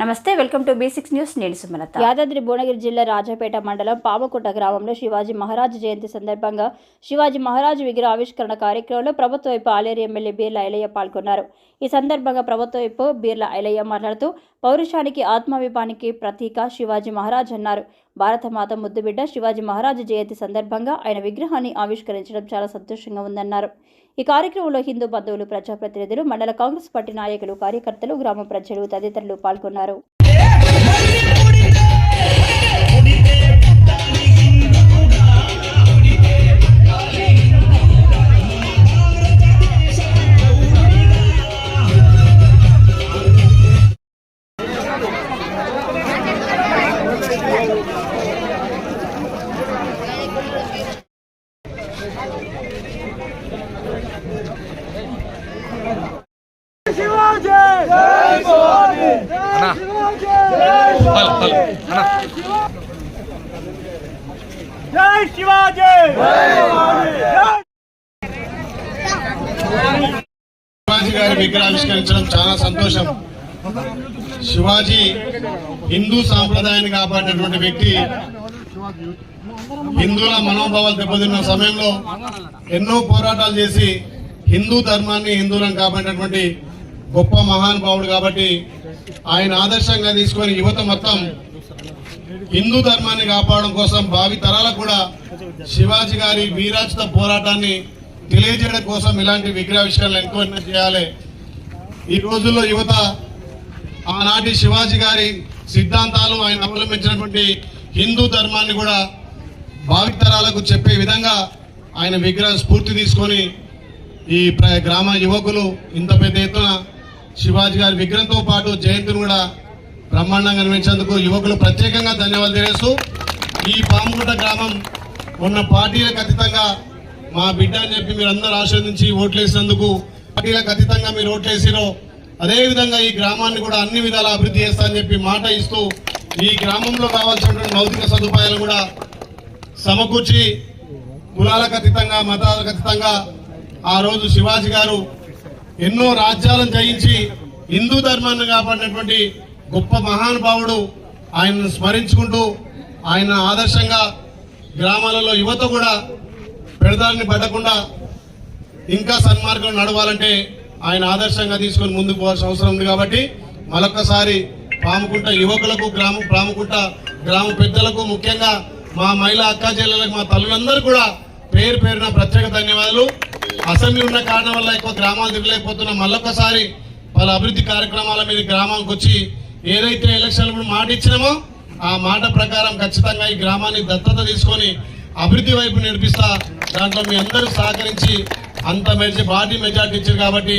నమస్తే welcome to B six news. నేను సుమలత. యాదాద్రి భువనగిరి జిల్లా రాజాపేట మండలం పామకుంట గ్రామంలో శివాజీ మహారాజ్ జయంతి సందర్భంగా శివాజీ మహారాజ్ విగ్రహ ఆవిష్కరణ కార్యక్రమంలో ప్రభుత్వ వైపు ఆలేరు ఎమ్మెల్యే బీర్ల ఐలయ్య పాల్గొన్నారు. ఈ సందర్భంగా ప్రభుత్వ వైపు బీర్ల ఐలయ్య మాట్లాడుతూ పౌరుషానికి ఆత్మాభిమానికి ప్రతీక శివాజీ మహారాజ్ అన్నారు. భారతమాత ముద్దుబిడ్డ శివాజీ మహారాజు జయంతి సందర్భంగా ఆయన విగ్రహాన్ని ఆవిష్కరించడం చాలా సంతోషంగా ఉందన్నారు. ఈ కార్యక్రమంలో హిందూ బంధువులు ప్రజాప్రతినిధులు మండల కాంగ్రెస్ పార్టీ నాయకులు కార్యకర్తలు గ్రామ ప్రజలు తదితరులు పాల్గొన్నారు. జై శివాజీ శివాజీ గారి విగ్రహం ఆవిష్కరించడం చాలా సంతోషం. శివాజీ హిందూ సాంప్రదాయాన్ని కాపాడినటువంటి వ్యక్తి హిందువుల మనోభావాలు దెబ్బతిన్న సమయంలో ఎన్నో పోరాటాలు చేసి హిందూ ధర్మాన్ని హిందువులను కాపాడినటువంటి గొప్ప మహానుభావుడు కాబట్టి ఆయన ఆదర్శంగా తీసుకొని యువత మొత్తం హిందూ ధర్మాన్ని కాపాడడం కోసం భావి తరాలకు కూడా శివాజీ గారి వీరాచిత పోరాటాన్ని తెలియజేయడం కోసం ఇలాంటి విగ్రహావిష్కరణలు ఎంక్వైరీ చేయాలి. ఈ రోజుల్లో యువత ఆనాటి శివాజీ గారి సిద్ధాంతాలు ఆయన అవలంబించినటువంటి హిందూ ధర్మాన్ని కూడా భావితరాలకు చెప్పే విధంగా ఆయన విగ్రహ స్ఫూర్తి తీసుకొని ఈ ప్ర- గ్రామ యువకులు ఇంత పెద్ద ఎత్తున శివాజీ గారి విగ్రహంతో పాటు జయంతిని కూడా బ్రహ్మాండంగా నిర్మించేందుకు యువకులు ప్రత్యేకంగా ధన్యవాదాలు తెలియజేస్తూ ఈ పాముగుట్ట గ్రామం ఉన్న పార్టీలకు అతీతంగా మా బిడ్డ అని చెప్పి మీరు అందరూ ఆశీర్వదించి ఓట్లేసినందుకు పార్టీలకు అతీతంగా మీరు ఓట్లేసిరో అదేవిధంగా ఈ గ్రామాన్ని కూడా అన్ని విధాలా అభివృద్ధి చేస్తా అని చెప్పి మాట ఇస్తూ ఈ గ్రామంలో కావాల్సినటువంటి మౌలిక సదుపాయాలు కూడా సమకూర్చి కులాలకు అతీతంగా మతాలకు అతీతంగా ఆ రోజు శివాజీ గారు ఎన్నో రాజ్యాలను జయించి హిందూ ధర్మాన్ని కాపాడినటువంటి గొప్ప మహానుభావుడు ఆయనను స్మరించుకుంటూ ఆయన ఆదర్శంగా గ్రామాలలో యువత కూడా పెడదారిని పడకుండా ఇంకా సన్మార్గం నడవాలంటే ఆయన ఆదర్శంగా తీసుకొని ముందుకు పోవాల్సిన అవసరం ఉంది కాబట్టి మరొకసారి పాముకుంట యువకులకు గ్రామ పాముకుంట గ్రామ పెద్దలకు ముఖ్యంగా మా మహిళా అక్కా చెల్లెలకు మా తల్లులందరూ కూడా పేరు పేరున ప్రత్యేక ధన్యవాదాలు. అసెంబ్లీ ఉన్న కారణం వల్ల ఎక్కువ గ్రామాలు తిరగలేకపోతున్నా. మళ్ళొకసారి వాళ్ళ అభివృద్ధి కార్యక్రమాల మీద గ్రామానికి వచ్చి ఏదైతే ఎలక్షన్ మాట ఇచ్చినామో ఆ మాట ప్రకారం ఖచ్చితంగా ఈ గ్రామాన్ని దత్తత తీసుకొని అభివృద్ధి వైపు నడిపిస్తా. దాంట్లో మీ అందరూ సహకరించి అంత మెజ పార్టీ మెజార్టీ ఇచ్చారు కాబట్టి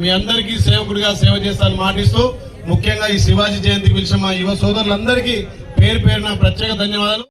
మీ అందరికీ సేవకుడిగా సేవ చేస్తానని మాటిస్తూ ముఖ్యంగా ఈ శివాజీ జయంతికి పిలిచిన మా యువ సోదరులందరికీ పేరు పేరున ప్రత్యేక ధన్యవాదాలు.